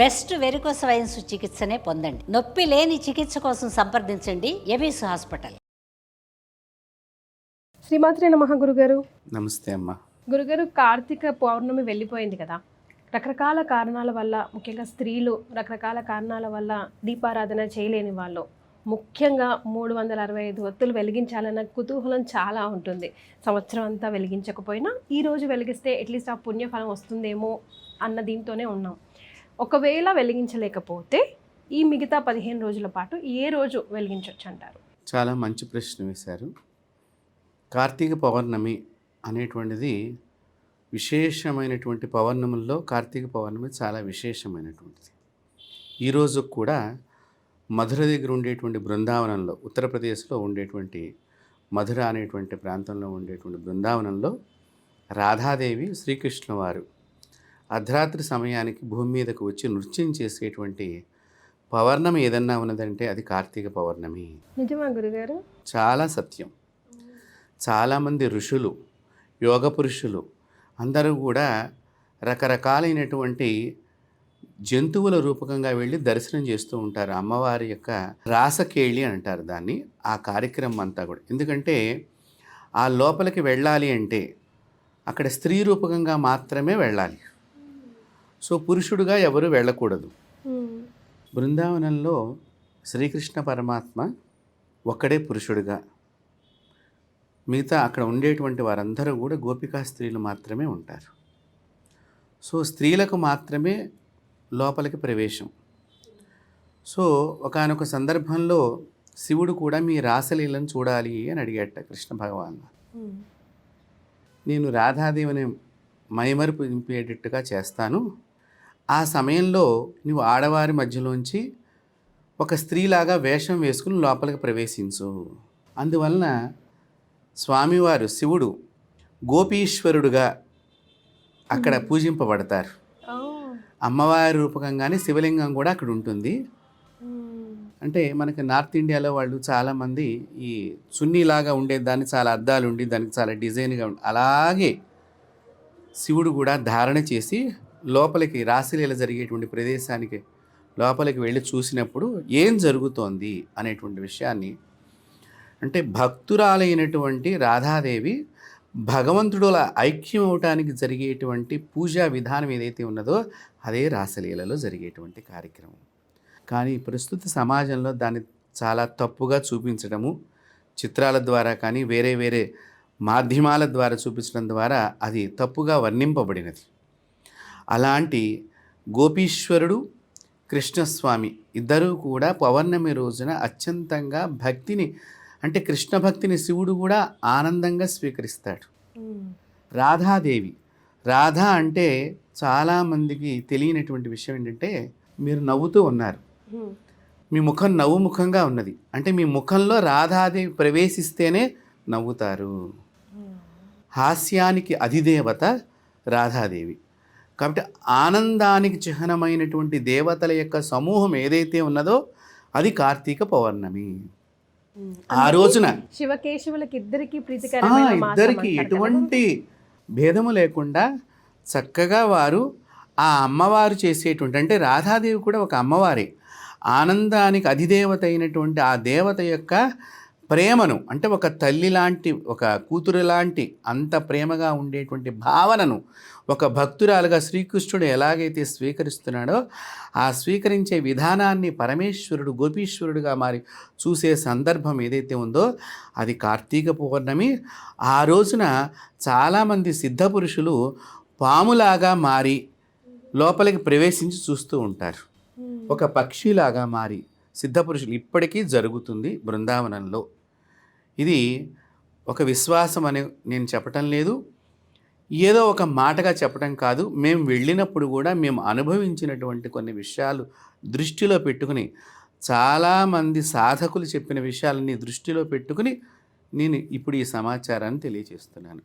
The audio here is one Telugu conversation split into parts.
బెస్ట్ వెరికోస్ వైన్స్ చికిత్సనే పొందండి. నొప్పి లేని చికిత్స కోసం సంప్రదించండి. ఎబిస్ హాస్పిటల్. శ్రీమాత్రి నమః గురుగారు. నమస్తే అమ్మా. గురుగారు కార్తీక పౌర్ణమి వెళ్ళిపోయింది కదా. రకరకాల కారణాల వల్ల ముఖ్యంగా స్త్రీలు రకరకాల కారణాల వల్ల దీపారాధన చేయలేని వాళ్ళు ముఖ్యంగా మూడు వందల అరవై ఐదు ఒత్తులు వెలిగించాలన్న కుతూహలం చాలా ఉంటుంది. సంవత్సరం అంతా వెలిగించకపోయినా ఈ రోజు వెలిగిస్తే అట్లీస్ట్ ఆ పుణ్యఫలం వస్తుందేమో అన్న దీంతోనే ఉన్నాం. ఒకవేళ వెలిగించలేకపోతే ఈ మిగతా పదిహేను రోజుల పాటు ఏ రోజు వెలిగించవచ్చు అంటారు చాలా మంచి ప్రశ్న వేశారు. కార్తీక పౌర్ణమి అనేటువంటిది విశేషమైనటువంటి పౌర్ణముల్లో కార్తీక పౌర్ణమి చాలా విశేషమైనటువంటిది. ఈరోజు కూడా మధుర దగ్గర ఉండేటువంటి బృందావనంలో ఉత్తరప్రదేశ్లో ఉండేటువంటి మధుర అనేటువంటి ప్రాంతంలో ఉండేటువంటి బృందావనంలో రాధాదేవి శ్రీకృష్ణ వారు అర్ధరాత్రి సమయానికి భూమి మీదకు వచ్చి నృత్యం చేసేటువంటి పౌర్ణమి ఏదన్నా ఉన్నదంటే అది కార్తీక పౌర్ణమి. నిజమా గురుగారు? చాలా సత్యం. చాలామంది ఋషులు యోగ పురుషులు అందరూ కూడా రకరకాలైనటువంటి జంతువుల రూపకంగా వెళ్ళి దర్శనం చేస్తూ ఉంటారు. అమ్మవారి యొక్క రాసకేళి అంటారు దాన్ని. ఆ కార్యక్రమం అంతా కూడా. ఎందుకంటే ఆ లోపలికి వెళ్ళాలి అంటే అక్కడ స్త్రీ రూపకంగా మాత్రమే వెళ్ళాలి. సో పురుషుడుగా ఎవరు వెళ్ళకూడదు. బృందావనంలో శ్రీకృష్ణ పరమాత్మ ఒక్కడే పురుషుడుగా. మిగతా అక్కడ ఉండేటువంటి వారందరూ కూడా గోపికా స్త్రీలు మాత్రమే ఉంటారు. సో స్త్రీలకు మాత్రమే లోపలికి ప్రవేశం. సో ఒకానొక సందర్భంలో శివుడు కూడా మీ రాసలీలను చూడాలి అని అడిగాట కృష్ణ భగవాన్. నేను రాధాదేవిని మైమరుపు నింపేటట్టుగా చేస్తాను. ఆ సమయంలో నువ్వు ఆడవారి మధ్యలోంచి ఒక స్త్రీలాగా వేషం వేసుకుని లోపలికి ప్రవేశించు అందువలన స్వామివారు శివుడు గోపీశ్వరుడుగా అక్కడ పూజింపబడతారు. అమ్మవారి రూపకంగానే శివలింగం కూడా అక్కడ ఉంటుంది. అంటే మనకి నార్త్ ఇండియాలో వాళ్ళు చాలామంది ఈ చున్నీలాగా ఉండే దాన్ని చాలా అద్దాలు ఉండి దానికి చాలా డిజైన్గా ఉండి అలాగే శివుడు కూడా ధారణ చేసి లోపలికి రాశిలీల జరిగేటువంటి ప్రదేశానికి లోపలికి వెళ్ళి చూసినప్పుడు ఏం జరుగుతోంది అనేటువంటి విషయాన్ని అంటే భక్తురాలైనటువంటి రాధాదేవి భగవంతుడుల ఐక్యం అవటానికి జరిగేటువంటి పూజా విధానం ఏదైతే ఉన్నదో అదే రాసలీలలో జరిగేటువంటి కార్యక్రమం. కానీ ప్రస్తుత సమాజంలో దాన్ని చాలా తప్పుగా చూపించడము చిత్రాల ద్వారా కానీ వేరే వేరే మాధ్యమాల ద్వారా చూపించడం ద్వారా అది తప్పుగా వర్ణింపబడినది. అలాంటి గోపీశ్వరుడు కృష్ణస్వామి ఇద్దరూ కూడా పౌర్ణమి రోజున అత్యంతంగా భక్తిని అంటే కృష్ణ భక్తిని శివుడు కూడా ఆనందంగా స్వీకరిస్తాడు. రాధాదేవి రాధా అంటే చాలామందికి తెలియనటువంటి విషయం ఏంటంటే మీరు నవ్వుతూ ఉన్నారు. మీ ముఖం నవ్వు ముఖంగా ఉన్నది. అంటే మీ ముఖంలో రాధాదేవి ప్రవేశిస్తేనే నవ్వుతారు. హాస్యానికి అధిదేవత రాధాదేవి. కాబట్టి ఆనందానికి చిహ్నమైనటువంటి దేవతల యొక్క సమూహం ఏదైతే ఉన్నదో అది కార్తీక పౌర్ణమి. ఆ రోజున శివకేశవులకి ఇద్దరికి ఇద్దరికి. ఎటువంటి భేదము లేకుండా చక్కగా వారు ఆ అమ్మవారు చేసేటువంటి అంటే రాధాదేవి కూడా ఒక అమ్మవారే ఆనందానికి అధిదేవత అయినటువంటి ఆ దేవత యొక్క ప్రేమను అంటే ఒక తల్లి లాంటి ఒక కూతురు లాంటి అంత ప్రేమగా ఉండేటువంటి భావనను ఒక భక్తురాలుగా శ్రీకృష్ణుడు ఎలాగైతే స్వీకరిస్తున్నాడో ఆ స్వీకరించే విధానాన్ని పరమేశ్వరుడు గోపీశ్వరుడుగా మారి చూసే సందర్భం ఏదైతే ఉందో అది కార్తీక పౌర్ణమి. ఆ రోజున చాలామంది సిద్ధపురుషులు పాములాగా మారి లోపలికి ప్రవేశించి చూస్తూ ఉంటారు. ఒక పక్షిలాగా మారి సిద్ధపురుషులు ఇప్పటికీ జరుగుతుంది బృందావనంలో. ఇది ఒక విశ్వాసం అని నేను చెప్పటం లేదు. ఏదో ఒక మాటగా చెప్పటం కాదు. మేము వెళ్ళినప్పుడు కూడా మేము అనుభవించినటువంటి కొన్ని విషయాలు దృష్టిలో పెట్టుకుని చాలామంది సాధకులు చెప్పిన విషయాలని దృష్టిలో పెట్టుకుని నేను ఇప్పుడు ఈ సమాచారాన్ని తెలియజేస్తున్నాను.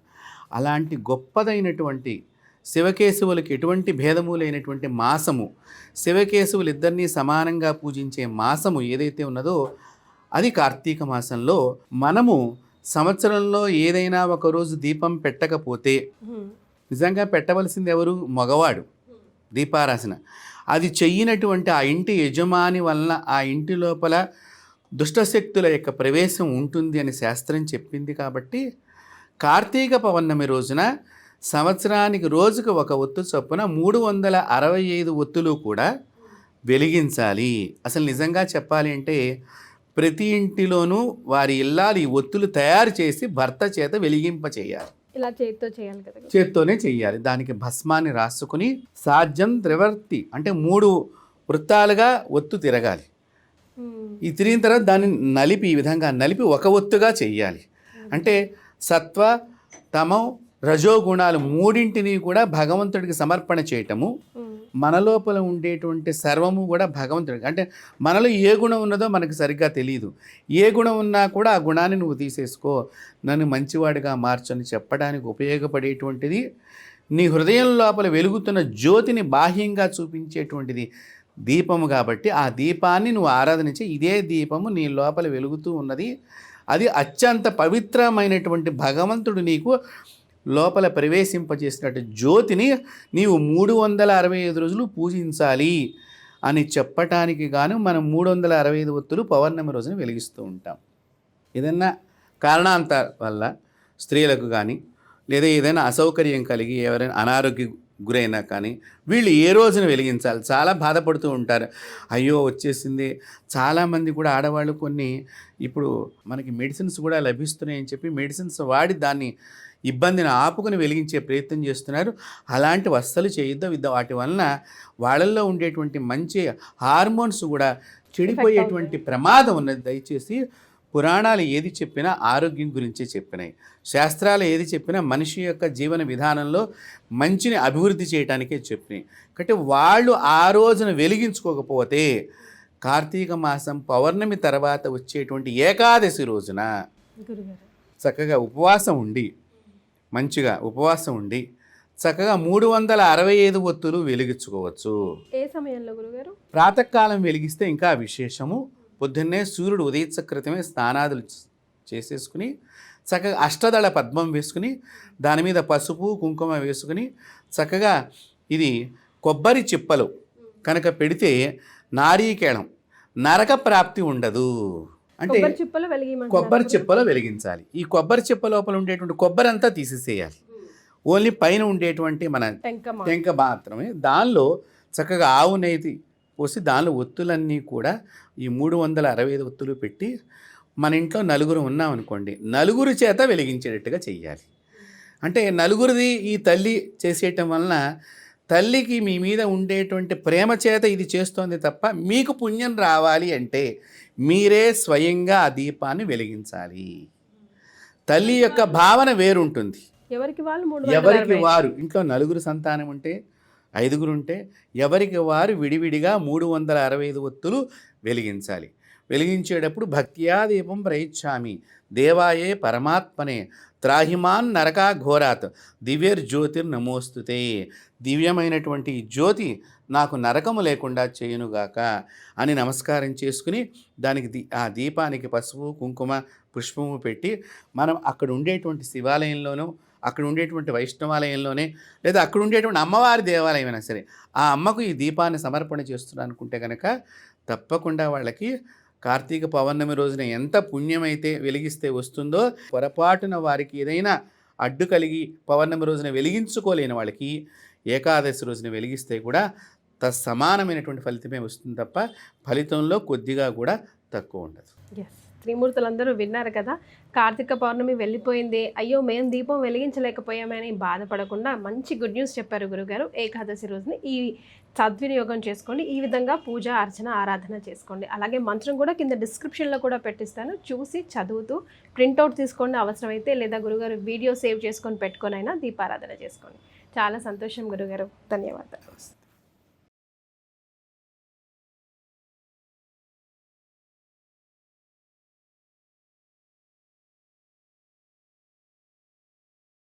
అలాంటి గొప్పదైనటువంటి శివకేశవులకు ఎటువంటి భేదము లేనటువంటి మాసము శివకేశవులు ఇద్దరినీ సమానంగా పూజించే మాసము ఏదైతే ఉన్నదో అది కార్తీక మాసంలో మనము సంవత్సరంలో ఏదైనా ఒక రోజు దీపం పెట్టకపోతే. నిజంగా పెట్టవలసింది ఎవరు? మగవాడు. దీపారాసన అది చెయ్యినటువంటి ఆ ఇంటి యజమాని వలన ఆ ఇంటి లోపల దుష్టశక్తుల యొక్క ప్రవేశం ఉంటుంది అని శాస్త్రం చెప్పింది కాబట్టి కార్తీక పౌర్ణమి రోజున సంవత్సరానికి రోజుకు ఒక ఒత్తు చొప్పున మూడు వందల అరవై ఐదు ఒత్తులు కూడా వెలిగించాలి. అసలు నిజంగా చెప్పాలి అంటే ప్రతి ఇంటిలోనూ వారి ఇల్లాలు ఈ ఒత్తులు తయారు చేసి భర్త చేత వెలిగింప చేయాలి ఇలా చేతితో చేయాలి కదా. చేత్తోనే చెయ్యాలి దానికి భస్మాన్ని రాసుకుని సాధ్యం త్రివర్తి అంటే మూడు వృత్తాలుగా ఒత్తు తిరగాలి. ఈ తిరిగిన తర్వాత దాన్ని నలిపి ఈ విధంగా నలిపి ఒక ఒత్తుగా చెయ్యాలి అంటే సత్వ తమం రజో గుణాలు మూడింటిని కూడా భగవంతుడికి సమర్పణ చేయటము. మన లోపల ఉండేటువంటి సర్వము కూడా భగవంతుడు అంటే మనలో ఏ గుణం ఉన్నదో మనకు సరిగ్గా తెలియదు ఏ గుణం ఉన్నా కూడా ఆ గుణాన్ని నువ్వు తీసేసుకో. నన్ను మంచివాడిగా మార్చని చెప్పడానికి ఉపయోగపడేటువంటిది నీ హృదయం లోపల వెలుగుతున్న జ్యోతిని బాహ్యంగా చూపించేటువంటిది దీపము కాబట్టి ఆ దీపాన్ని నువ్వు ఆరాధనించి ఇదే దీపము నీ లోపల వెలుగుతూ ఉన్నది. అది అత్యంత పవిత్రమైనటువంటి భగవంతుడు నీకు లోపల ప్రవేశింపజేసినట్టు జ్యోతిని నీవు మూడు వందల అరవై ఐదు రోజులు పూజించాలి అని చెప్పటానికి గాను మనం మూడు వందల అరవై ఐదు ఒత్తులు పౌర్ణమి రోజున వెలిగిస్తూ ఉంటాం. ఏదన్నా కారణాంత వల్ల స్త్రీలకు కానీ లేదా ఏదైనా అసౌకర్యం కలిగి ఎవరైనా అనారోగ్య గురైనా కానీ వీళ్ళు ఏ రోజున వెలిగించాలి? చాలా బాధపడుతూ ఉంటారు. అయ్యో వచ్చేసింది. చాలామంది కూడా ఆడవాళ్ళు కొన్ని ఇప్పుడు మనకి మెడిసిన్స్ కూడా లభిస్తున్నాయని చెప్పి మెడిసిన్స్ వాడి దాన్ని ఇబ్బందిని ఆపుకుని వెలిగించే ప్రయత్నం చేస్తున్నారు. అలాంటి వస్తలు చేయొద్దు విద్ద వాటి వలన వాళ్ళల్లో ఉండేటువంటి మంచి హార్మోన్స్ కూడా చెడిపోయేటువంటి ప్రమాదం ఉన్నది. దయచేసి పురాణాలు ఏది చెప్పినా ఆరోగ్యం గురించే చెప్పినాయి. శాస్త్రాలు ఏది చెప్పినా మనిషి యొక్క జీవన విధానంలో మంచిని అభివృద్ధి చేయడానికే చెప్పినాయి. కాబట్టి వాళ్ళు ఆ రోజున వెలిగించుకోకపోతే కార్తీక మాసం పౌర్ణమి తర్వాత వచ్చేటువంటి ఏకాదశి రోజున చక్కగా ఉపవాసం ఉండి మంచిగా ఉపవాసం ఉండి చక్కగా మూడు వందల అరవై ఐదు ఒత్తులు వెలిగించుకోవచ్చు. ఏ సమయంలో గురుగారు? ప్రాతకాలం వెలిగిస్తే ఇంకా విశేషము. పొద్దున్నే సూర్యుడు ఉదయించ క్రితమే స్నానాదులు చేసేసుకుని చక్కగా అష్టదళ పద్మం వేసుకుని దాని మీద పసుపు కుంకుమ వేసుకుని చక్కగా ఇది కొబ్బరి చిప్పలు కనుక పెడితే నారీకేళం నరక ప్రాప్తి ఉండదు. అంటే కొబ్బరి చిప్పలు వెలిగిమంటారు కొబ్బరి చిప్పలో వెలిగించాలి. ఈ కొబ్బరి చిప్ప లోపల ఉండేటువంటి కొబ్బరి అంతా తీసేసేయాలి ఓన్లీ పైన ఉండేటువంటి మన టెంక మాత్రమే. దానిలో చక్కగా ఆవు నెయ్యి పోసి దానిలో ఒత్తులన్నీ కూడా ఈ మూడు వందల అరవై ఐదు ఒత్తులు పెట్టి మన ఇంట్లో నలుగురు ఉన్నామనుకోండి నలుగురు చేత వెలిగించేటట్టుగా చెయ్యాలి. అంటే నలుగురిది ఈ తల్లి చేసేయటం వలన తల్లికి మీ మీద ఉండేటువంటి ప్రేమ చేత ఇది చేస్తోంది తప్ప మీకు పుణ్యం రావాలి అంటే మీరే స్వయంగా ఆ దీపాన్ని వెలిగించాలి. తల్లి యొక్క భావన వేరుంటుంది. ఎవరికి వాళ్ళు ఎవరికి. వారు? ఇంట్లో నలుగురు సంతానం ఉంటే ఐదుగురు ఉంటే ఎవరికి వారు విడివిడిగా మూడు వందల అరవై ఐదు ఒత్తులు వెలిగించాలి. వెలిగించేటప్పుడు భక్త్యా దీపం ప్రయిచ్చామి దేవాయే పరమాత్మనే. త్రాహిమాన్ నరకా ఘోరాత్. దివ్యర్ జ్యోతిర్ నమోస్తుతే. దివ్యమైనటువంటి జ్యోతి నాకు నరకము లేకుండా చేయునుగాక అని నమస్కారం చేసుకుని దానికి దీ ఆ దీపానికి పసుపు కుంకుమ పుష్పము పెట్టి మనం అక్కడ ఉండేటువంటి శివాలయంలోనూ అక్కడ ఉండేటువంటి వైష్ణవాలయంలోనే లేదా అక్కడ ఉండేటువంటి అమ్మవారి దేవాలయం అయినా సరే ఆ అమ్మకు ఈ దీపాన్ని సమర్పణ చేస్తున్నాను అనుకుంటే కనుక తప్పకుండా వాళ్ళకి కార్తీక పౌర్ణమి రోజున ఎంత పుణ్యమైతే వెలిగిస్తే వస్తుందో పొరపాటున వారికి ఏదైనా అడ్డు కలిగి పౌర్ణమి రోజున వెలిగించుకోలేని వాళ్ళకి ఏకాదశి రోజున వెలిగిస్తే కూడా తత్సమానమైనటువంటి ఫలితమే వస్తుంది తప్ప ఫలితంలో కొద్దిగా కూడా తక్కువ ఉండదు. ఎస్ త్రిమూర్తులందరూ విన్నారు కదా కార్తీక పౌర్ణమి వెళ్ళిపోయింది. అయ్యో మేము దీపం వెలిగించలేకపోయామని బాధపడకుండా మంచి గుడ్ న్యూస్ చెప్పారు గురుగారు. ఏకాదశి రోజుని ఈ సద్వినియోగం చేసుకోండి. ఈ విధంగా పూజ అర్చన ఆరాధన చేసుకోండి. అలాగే మంత్రం కూడా కింద డిస్క్రిప్షన్లో కూడా పెట్టిస్తాను. చూసి చదువుతూ ప్రింట్అవుట్ తీసుకోండి అవసరమైతే లేదా గురుగారు వీడియో సేవ్ చేసుకొని పెట్టుకొని అయినా దీపారాధన చేసుకోండి. చాలా సంతోషం గురుగారు. ధన్యవాదాలు.